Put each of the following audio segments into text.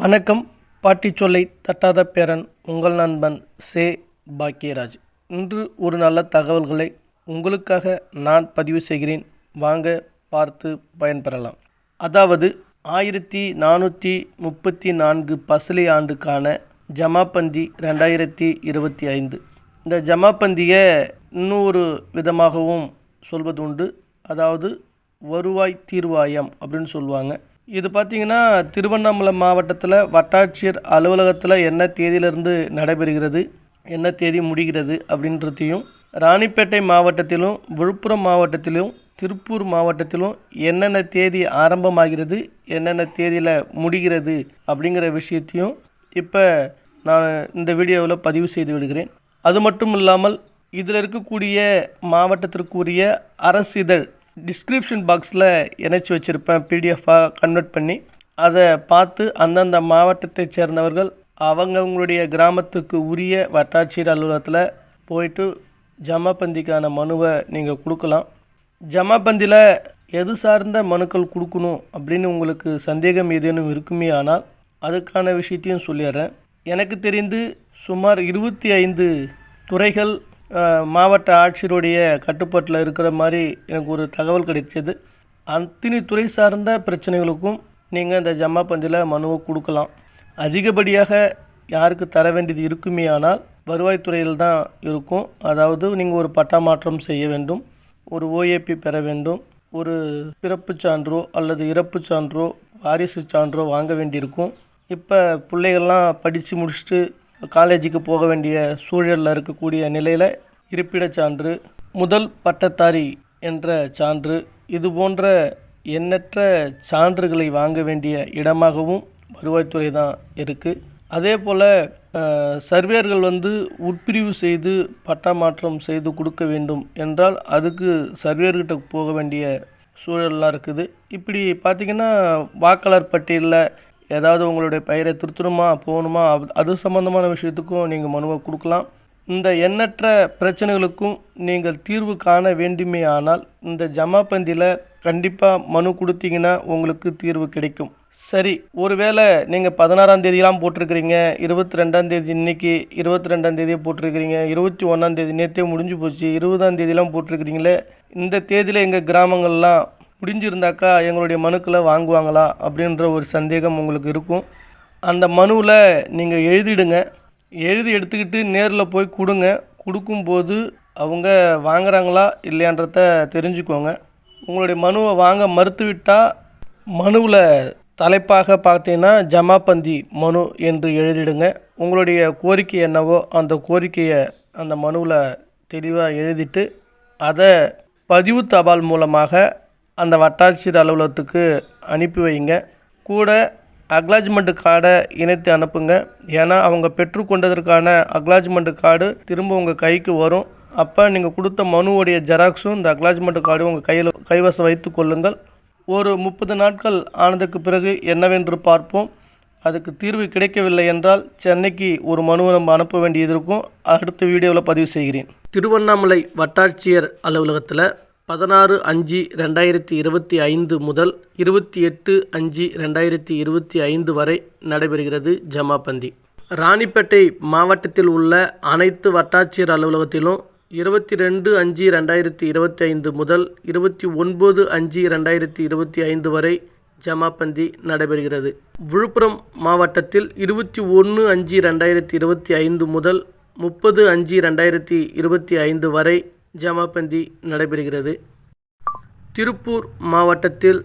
வணக்கம். பாட்டி சொல்லை தட்டாத பேரன் உங்கள் நண்பன் சே. பாக்கியராஜ். இன்று ஒரு நல்ல தகவல்களை உங்களுக்காக நான் பதிவு செய்கிறேன். வாங்க பார்த்து பயன்பெறலாம். அதாவது ஆயிரத்தி நானூற்றி முப்பத்தி நான்கு பசலி ஆண்டுக்கான ஜமாபந்தி ரெண்டாயிரத்தி இருபத்தி ஐந்து. இந்த ஜமாபந்தியை இன்னொரு விதமாகவும் சொல்வது உண்டு அதாவது வருவாய் தீர்வாயம் அப்படின்னு சொல்லுவாங்க. இது பார்த்திங்கன்னா திருவண்ணாமலை மாவட்டத்தில் வட்டாட்சியர் அலுவலகத்தில் என்ன தேதியிலிருந்து நடைபெறுகிறது என்ன தேதி முடிகிறது அப்படின்றதையும் ராணிப்பேட்டை மாவட்டத்திலும் விழுப்புரம் மாவட்டத்திலும் திருப்பூர் மாவட்டத்திலும் என்னென்ன தேதி ஆரம்பமாகிறது என்னென்ன தேதியில் முடிகிறது அப்படிங்கிற விஷயத்தையும் இப்போ நான் இந்த வீடியோவில் பதிவு செய்து விடுகிறேன். அது மட்டும் இல்லாமல் இதில் இருக்கக்கூடிய மாவட்டத்திற்குரிய அரசிதழ் டிஸ்கிரிப்ஷன் பாக்ஸில் இணைச்சி வச்சுருப்பேன் பிடிஎஃபாக கன்வெர்ட் பண்ணி. அதை பார்த்து அந்தந்த மாவட்டத்தைச் சேர்ந்தவர்கள் அவங்கவுங்களுடைய கிராமத்துக்கு உரிய வட்டாட்சியர் அலுவலகத்தில் போயிட்டு ஜமாபந்திக்கான மனுவை நீங்கள் கொடுக்கலாம். ஜமாபந்தியில் எது சார்ந்த மனுக்கள் கொடுக்கணும் அப்படின்னு உங்களுக்கு சந்தேகம் ஏதேனும் இருக்குமே ஆனால் அதுக்கான விஷயத்தையும் சொல்லிடுறேன். எனக்கு தெரிந்து சுமார் இருபத்தி ஐந்து துறைகள் மாவட்ட ஆட்சியருடைய கட்டுப்பாட்டில் இருக்கிற மாதிரி எனக்கு ஒரு தகவல் கிடைச்சது அத்தனை துறை சார்ந்த பிரச்சனைகளுக்கும் நீங்கள் இந்த ஜமாபந்தியில் மனுவை கொடுக்கலாம். அதிகப்படியாக யாருக்கு தர வேண்டியது இருக்குமே ஆனால் வருவாய்த்துறையில் தான் இருக்கும். அதாவது நீங்கள் ஒரு பட்டா மாற்றம் செய்ய வேண்டும். ஒரு ஓஏபி பெற வேண்டும். ஒரு பிறப்புச் சான்றோ அல்லது இறப்புச் சான்றோ வாரிசு சான்றோ வாங்க வேண்டியிருக்கும். இப்போ பிள்ளைகள்லாம் படித்து முடிச்சுட்டு காலேஜுக்கு போக வேண்டிய சூழலில் இருக்கக்கூடிய நிலையில் இருப்பிடச் சான்று முதல் பட்டதாரி என்ற சான்று இது போன்ற எண்ணற்ற சான்றுகளை வாங்க வேண்டிய இடமாகவும் வருவாய்த்துறை தான் இருக்குது அதே போல் சர்வேயர்கள் வந்து உட்பிரிவு செய்து பட்டா மாற்றம் செய்து கொடுக்க வேண்டும் என்றால் அதுக்கு சர்வேயர்கிட்ட போக வேண்டிய சூழல்லாம் இருக்குது. இப்படி பார்த்திங்கன்னா வாக்காளர் பட்டியலில் ஏதாவது உங்களுடைய பெயரை திருத்தணுமா போகணுமா அது- சம்மந்தமான விஷயத்துக்கும் நீங்கள் மனுவை கொடுக்கலாம். இந்த எண்ணற்ற பிரச்சனைகளுக்கும் நீங்கள் தீர்வு காண வேண்டுமே ஆனால் இந்த ஜமாபந்தியில் கண்டிப்பாக மனு கொடுத்தீங்கன்னா உங்களுக்கு தீர்வு கிடைக்கும். சரி ஒருவேளை நீங்கள் பதினாறாம் தேதியெலாம் போட்டிருக்கிறீங்க இருபத்தி ரெண்டாம் தேதி இன்னைக்கு இருபத்தி ரெண்டாம் தேதியே போட்டிருக்கிறீங்க இருபத்தி ஒன்றாம் தேதி நேற்றே முடிஞ்சு போச்சு இருபதாம் தேதியெலாம் போட்டிருக்கிறீங்களே இந்த தேதியில் எங்கள் கிராமங்கள்லாம் முடிஞ்சிருந்தாக்கா எங்களுடைய மனுக்களை வாங்குவாங்களா அப்படின்ற ஒரு சந்தேகம் உங்களுக்கு இருக்கும். அந்த மனுவில் நீங்கள் எழுதிடுங்க. எழுதி எடுத்துக்கிட்டு நேரில் போய் கொடுங்க. கொடுக்கும்போது அவங்க வாங்குறாங்களா இல்லையான்றத தெரிஞ்சுக்கோங்க. உங்களுடைய மனுவை வாங்க மறுத்துவிட்டால் மனுவில் தலைப்பாக பார்த்தீங்கன்னா ஜமாபந்தி மனு என்று எழுதிடுங்க. உங்களுடைய கோரிக்கை என்னவோ அந்த கோரிக்கையை அந்த மனுவில் தெளிவாக எழுதிட்டு அதை பதிவு தபால் மூலமாக அந்த வட்டாட்சியர் அலுவலகத்துக்கு அனுப்பி வைங்க. கூட அக்லாஜ்மெண்ட் கார்டை இணைத்து அனுப்புங்க. ஏன்னா அவங்க பெற்றுக்கொண்டதற்கான அக்லாஜ்மெண்ட் கார்டு திரும்ப உங்கள் கைக்கு வரும். அப்போ நீங்கள் கொடுத்த மனுவுடைய ஜெராக்ஸும் இந்த அக்லாஜ்மெண்ட் கார்டும் உங்கள் கையில் கைவசம் வைத்து கொள்ளுங்கள். ஒரு முப்பது நாட்கள் ஆனதுக்கு பிறகு என்னவென்று பார்ப்போம். அதுக்கு தீர்வு கிடைக்கவில்லை என்றால் சென்னைக்கு ஒரு மனுவை நம்ம அனுப்ப வேண்டியது இருக்கும். அடுத்த வீடியோவில் பதிவு செய்கிறேன். திருவண்ணாமலை வட்டாட்சியர் அலுவலகத்தில் பதினாறு அஞ்சு ரெண்டாயிரத்தி இருபத்தி ஐந்து முதல் இருபத்தி எட்டு அஞ்சு ரெண்டாயிரத்தி இருபத்தி ஐந்து வரை நடைபெறுகிறது ஜமாபந்தி. ராணிப்பேட்டை மாவட்டத்தில் உள்ள அனைத்து வட்டாட்சியர் அலுவலகத்திலும் இருபத்தி ரெண்டு அஞ்சு ரெண்டாயிரத்தி இருபத்தி ஐந்து முதல் இருபத்தி ஒன்பது அஞ்சு ரெண்டாயிரத்தி இருபத்தி ஐந்து வரை ஜமாபந்தி நடைபெறுகிறது. விழுப்புரம் மாவட்டத்தில் இருபத்தி ஒன்று அஞ்சு ரெண்டாயிரத்தி இருபத்தி ஐந்து முதல் முப்பது அஞ்சு ரெண்டாயிரத்தி இருபத்தி ஐந்து வரை ஜமாபந்தி நடைபெறுகிறது. திருப்பூர் மாவட்டத்தில்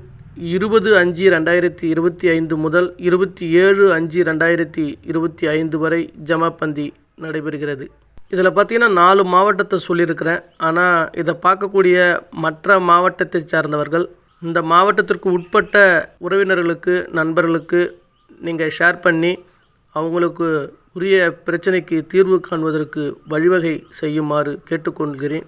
இருபது அஞ்சு ரெண்டாயிரத்தி இருபத்தி ஐந்து முதல் இருபத்தி ஏழு அஞ்சு ரெண்டாயிரத்தி இருபத்தி ஐந்து வரை ஜமாபந்தி நடைபெறுகிறது. இதில் பார்த்தீங்கன்னா நாலு மாவட்டத்தை சொல்லியிருக்கிறேன். ஆனால் இதை பார்க்கக்கூடிய மற்ற மாவட்டத்தை சார்ந்தவர்கள் இந்த மாவட்டத்திற்கு உட்பட்ட உறவினர்களுக்கு நண்பர்களுக்கு நீங்கள் ஷேர் பண்ணி அவங்களுக்கு உரிய பிரச்சனைக்கு தீர்வு காண்பதற்கு வழிவகை செய்யுமாறு கேட்டுக்கொள்கிறேன்.